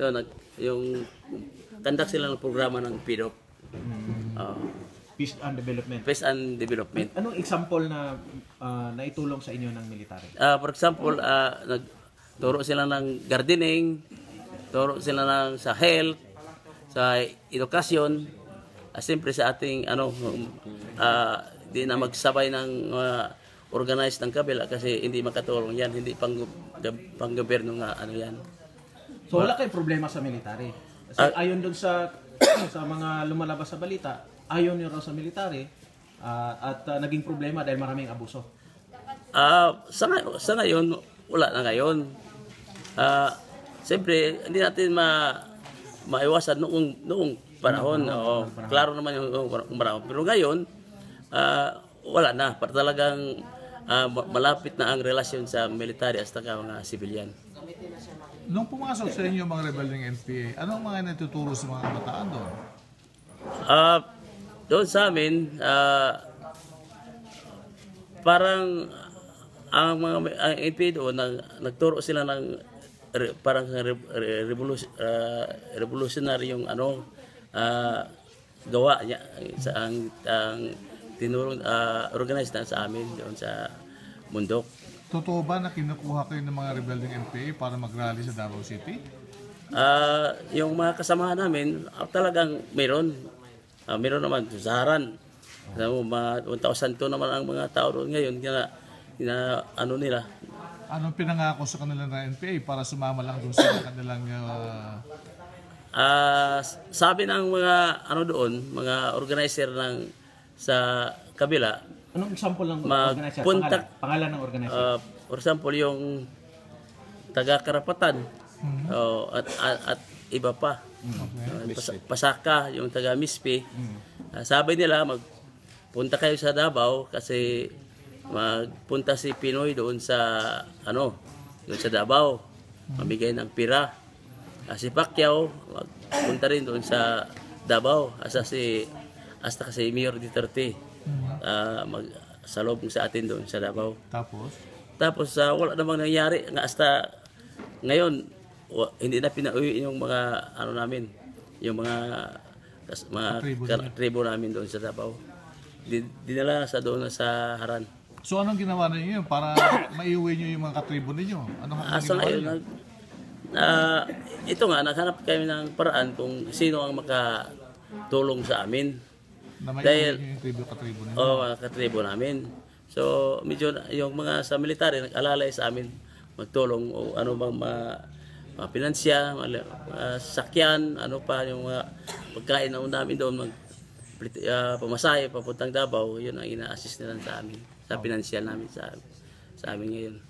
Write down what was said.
So, nag, yung conduct sila ng programa ng PDOP. Uh, Peace and Development. Peace and Development. Anong example na ah, naitulong sa inyo ng military? Ah, for example, ah, nagturo sila ng gardening, turo sila ng sa health, sa edukasyon, ah, siyempre sa ating ano ah, di na magsabay ng ah, organized ng kabila kasi hindi makatulong yan, hindi pang pang gobyerno nga ano yan. So wala kayong problema sa military. Kasi ayon dun sa sa mga lumalabas sa balita, ayon niyo raw sa military ah, at ah, naging problema dahil maraming abuso. Ah, sa, ngay- sa ngayon, wala na ngayon. Ah, siyempre, hindi natin ma maiwasan noong noong panahon. Oo, klaro naman yung yung panahon. Pero ngayon, ah, wala na. Para talagang ah, ma- malapit na ang relasyon sa military at saka mga civilian. Nung pumasok sa inyo mga rebel ng NPA, anong mga natuturo sa mga kabataan doon? Ah, doon sa amin, ah, parang ang mga ang NPA doon nag, nagturo sila ng re- parang re, re, revolution, revolutionary yung ano ah, gawa niya sa ang, ang tinurong ah, organized na sa amin doon sa bundok. Totoo ba na kinukuha kayo ng mga rebel ng NPA para mag-rally sa Davao City? Ah, yung mga kasamahan namin, ah, talagang meron. Ah, meron naman sa Haran. Alam mo, mga 1,002 naman ang mga tao doon ngayon. Kaya, na, ano nila. Anong pinangako sa kanila ng NPA para sumama lang doon sa kanilang uh, Ah, sabi ng mga ano doon, mga organizer ng sa kabila, Anong example ng Mag- organizer? punta- Pangalan, pangalan ng organizer. ah, for example, yung taga-karapatan, oh, at, at, at iba pa. Ah, Pas- pasaka, yung taga Mispi. Ah, sabi nila, magpunta kayo sa Davao kasi magpunta si Pinoy doon sa ano, doon sa Davao. Mamigay ng pira. Ah, si Pacquiao, magpunta rin doon sa Davao. Asa si hasta kasi Mayor Duterte. Ah, mag sa loob sa atin doon sa Davao. tapos? Tapos ah, wala namang nangyari nga hasta ngayon wa- hindi na pinauwi yung mga ano namin, yung mga kas, mga tribo namin doon sa Davao. Di, dinala sa doon sa Haran. So anong ginawa ninyo para maiuwi nyo yung mga katribo ninyo? Anong Ah, anong sa ginawa nag, ah, ito nga, naghanap kami ng paraan kung sino ang makatulong sa amin. Na maiuwi dahil- yung tribo katribo ninyo? O mga katribo namin. So, medyo yung mga sa military nag-alalay sa amin magtulong o ano bang mga, mga pinansya, mga, mga sakyan, ano pa yung mga pagkain na namin doon mag uh, pamasahe papuntang Davao, yun ang ina-assist nila sa amin sa pinansyal namin sa sa amin ngayon.